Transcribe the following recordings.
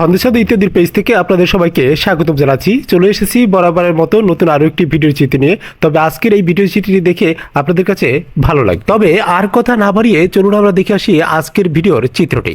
ছন্দসাদ ইত্যাদির পেজ থেকে আপনাদের সবাইকে স্বাগতম জানাচ্ছি। চলে এসেছি বরাবরের মতো নতুন আরও একটি ভিডিও চিত্র নিয়ে। তবে আজকের এই ভিডিও চিত্রটি দেখে আপনাদের কাছে ভালো লাগে। তবে আর কথা না বাড়িয়ে চলুন আমরা দেখে আসি আজকের ভিডিওর চিত্রটি।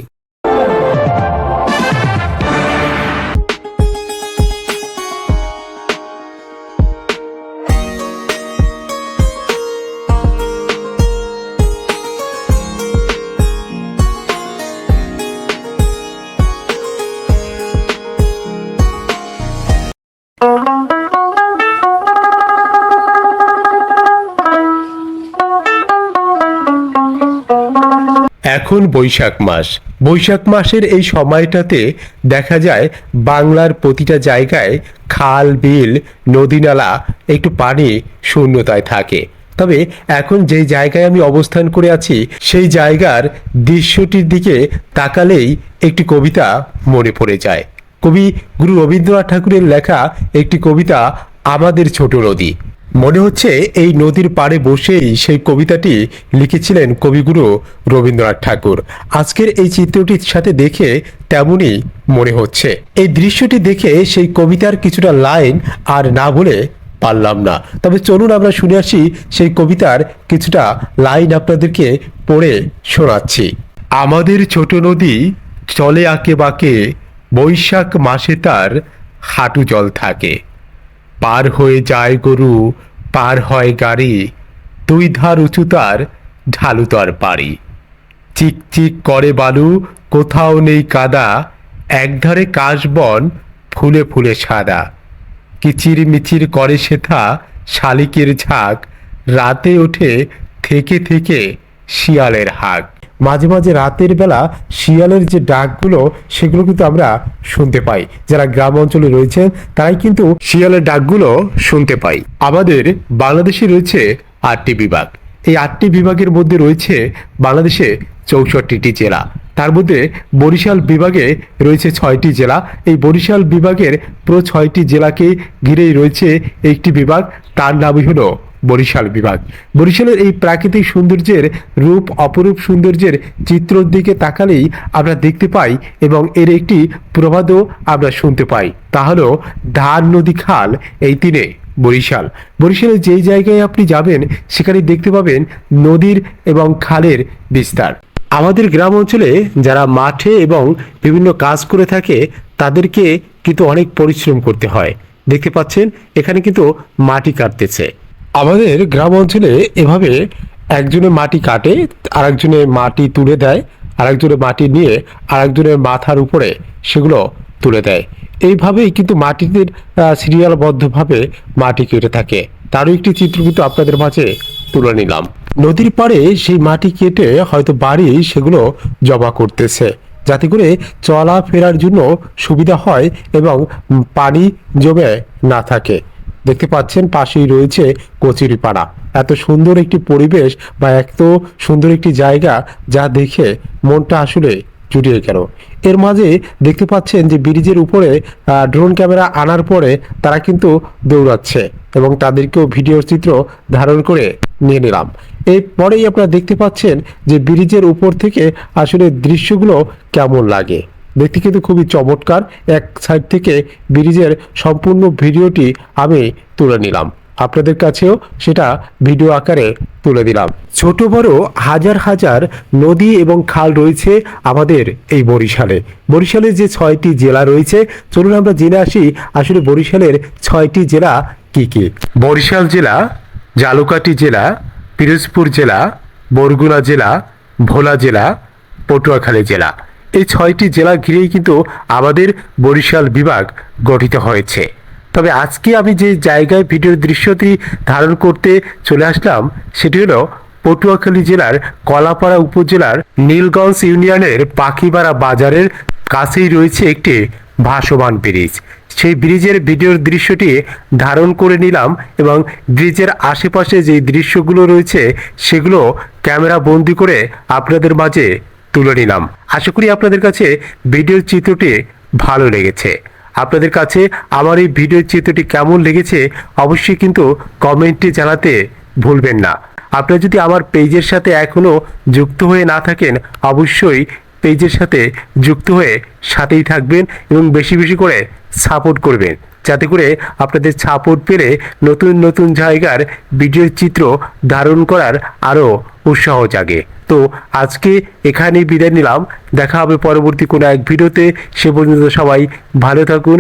এখন বৈশাখ মাস। বৈশাখ মাসের এই সময়টাতে দেখা যায় বাংলার প্রতিটা জায়গায় খাল, বিল, নদী নালা, একটু পানি শূন্যতায় থাকে। তবে এখন যে জায়গায় আমি অবস্থান করে আছি, সেই জায়গার দৃশ্যটির দিকে তাকালেই একটি কবিতা মনে পড়ে যায়। কবি গুরু রবীন্দ্রনাথ ঠাকুরের লেখা একটি কবিতা, আমাদের ছোট নদী। মনে হচ্ছে এই নদীর পাড়ে বসেই সেই কবিতাটি লিখেছিলেন কবিগুরু রবীন্দ্রনাথ ঠাকুর। আজকের এই চিত্রটির সাথে দেখে তেমনই মনে হচ্ছে। এই দৃশ্যটি দেখে সেই কবিতার কিছুটা লাইন আর না বলে পারলাম না। তবে চলুন আমরা শুনে আসি সেই কবিতার কিছুটা লাইন আপনাদেরকে পড়ে শোনাচ্ছি। আমাদের ছোট নদী চলে আঁকে বাঁকে, বৈশাখ মাসে তার হাঁটু জল থাকে। পার হয়ে যায় গরু, পার হয় গাড়ি। দুই ধার উঁচু তার, ঢালু তার পাড়ি চিক চিক করে বালু, কোথাও নেই কাদা। একধারে কাশবন ফুলে ফুলে সাদা। কিচির মিচির করে সেথা শালিকের ঝাঁক। রাতে ওঠে থেকে থেকে শিয়ালের হাঁক। মাঝে মাঝে রাতের বেলা শিয়ালের যে ডাকগুলো, সেগুলো কিন্তু আমরা শুনতে পাই। যারা গ্রাম অঞ্চলে রয়েছেন, তারাই কিন্তু শিয়ালের ডাকগুলো শুনতে পাই। আমাদের বাংলাদেশে রয়েছে আটটি বিভাগ। এই আটটি বিভাগের মধ্যে রয়েছে বাংলাদেশে চৌষট্টিটি জেলা। তার মধ্যে বরিশাল বিভাগে রয়েছে ছয়টি জেলা। এই বরিশাল বিভাগের পুরো ছয়টি জেলাকে ঘিরেই রয়েছে একটি বিভাগ। তার নামই হলো বরিশাল বিভাগ। বরিশালের এই প্রাকৃতিক সৌন্দর্যের রূপ, অপরূপ সৌন্দর্যের চিত্রর দিকে তাকালেই আমরা দেখতে পাই এবং এর একটি প্রবাদও আমরা শুনতে পাই। তা হলো ধান নদী খাল এই তিনে, বরিশাল। বরিশালের যেই জায়গায় আপনি যাবেন, সেখানে দেখতে পাবেন নদীর এবং খালের বিস্তার। আমাদের গ্রাম অঞ্চলে যারা মাঠে এবং বিভিন্ন কাজ করে থাকে, তাদেরকে কিন্তু অনেক পরিশ্রম করতে হয়। দেখতে পাচ্ছেন, এখানে কিন্তু মাটি কাটতেছে। আমাদের গ্রাম অঞ্চলে এভাবে একজনে মাটি কাটে আরেকজনে মাটি তুলে দেয় আরেকজনে মাটি নিয়ে আরেকজনের মাথার উপরে সেগুলো তুলে দেয়। এইভাবেই কিন্তু মাটিতে সিরিয়ালবদ্ধভাবে মাটি কেটে থাকে। তারও একটি চিত্র কিন্তু আপনাদের মাঝে তুলে নিলাম। নদীর পাড়ে সেই মাটি কেটে হয়তো বাড়ি সেগুলো জমা করতেছে। যাতে করে চলা ফেরার জন্য সুবিধা হয় এবং পানি জমে না থাকে। দেখতে পাচ্ছেন পাশেই রয়েছে কচুরিপাড়া। এত সুন্দর একটি পরিবেশ বা এত সুন্দর একটি জায়গা যা দেখে মনটা আসলে জুড়িয়ে গেল। এর মাঝে দেখতে পাচ্ছেন যে ব্রিজের উপরে ড্রোন ক্যামেরা আনার পরে তারা কিন্তু দৌড়াচ্ছে এবং তাদেরকেও ভিডিও চিত্র ধারণ করে নিয়ে নিলাম। এরপরেই আপনারা দেখতে পাচ্ছেন যে ব্রিজের উপর থেকে আসলে দৃশ্যগুলো কেমন লাগে। দেখতে কিন্তু খুবই চমৎকার। এক সাইড থেকে ব্রিজের সম্পূর্ণ ভিডিওটি আমি তুলে নিলাম। আপনাদের কাছেও সেটা ভিডিও আকারে তুলে দিলাম। ছোট বড় হাজার হাজার নদী এবং খাল রয়েছে আমাদের এই বরিশালে। বরিশালের যে ছয়টি জেলা রয়েছে, চলুন আমরা জেনে আসি আসলে বরিশালের ছয়টি জেলা কি কি? বরিশাল জেলা, জালুকাটি জেলা, পিরোজপুর জেলা, বরগুনা জেলা, ভোলা জেলা, পটুয়াখালী জেলা। এই ছয়টি জেলা ঘিরেই কিন্তু আমাদের বরিশাল বিভাগ গঠিত হয়েছে। তবে আজকে আমি যে জায়গায় ভিডিওর দৃশ্যটি ধারণ করতে চলে আসলাম, সেটি হলো পটুয়াখালী জেলার কলাপাড়া উপজেলার নীলগঞ্জ ইউনিয়নের পাখিপাড়া বাজারের কাছেই রয়েছে একটি ভাসমান ব্রিজ। সেই ব্রিজের ভিডিওর দৃশ্যটি ধারণ করে নিলাম এবং ব্রিজের আশেপাশে যে দৃশ্যগুলো রয়েছে, সেগুলো ক্যামেরা বন্দি করে আপনাদের মাঝে তুলে নিলাম। আশা করি আপনাদের কাছে ভিডিওর চিত্রটি ভালো লেগেছে। আপনাদের কাছে আমার এই ভিডিওর চিত্রটি কেমন লেগেছে অবশ্যই কিন্তু কমেন্টে জানাতে ভুলবেন না। আপনারা যদি আমার পেজের সাথে এখনও যুক্ত হয়ে না থাকেন, অবশ্যই পেজের সাথে যুক্ত হয়ে সাথেই থাকবেন এবং বেশি বেশি করে সাপোর্ট করবেন। যাতে করে আপনাদের ছাপট পেলে নতুন নতুন জায়গার ভিডিওর চিত্র ধারণ করার আরও উৎসাহ জাগে। তো আজকে এখানেই বিদায় নিলাম। দেখা হবে পরবর্তী কোনো এক ভিডিওতে সে পর্যন্ত সবাই ভালো থাকুন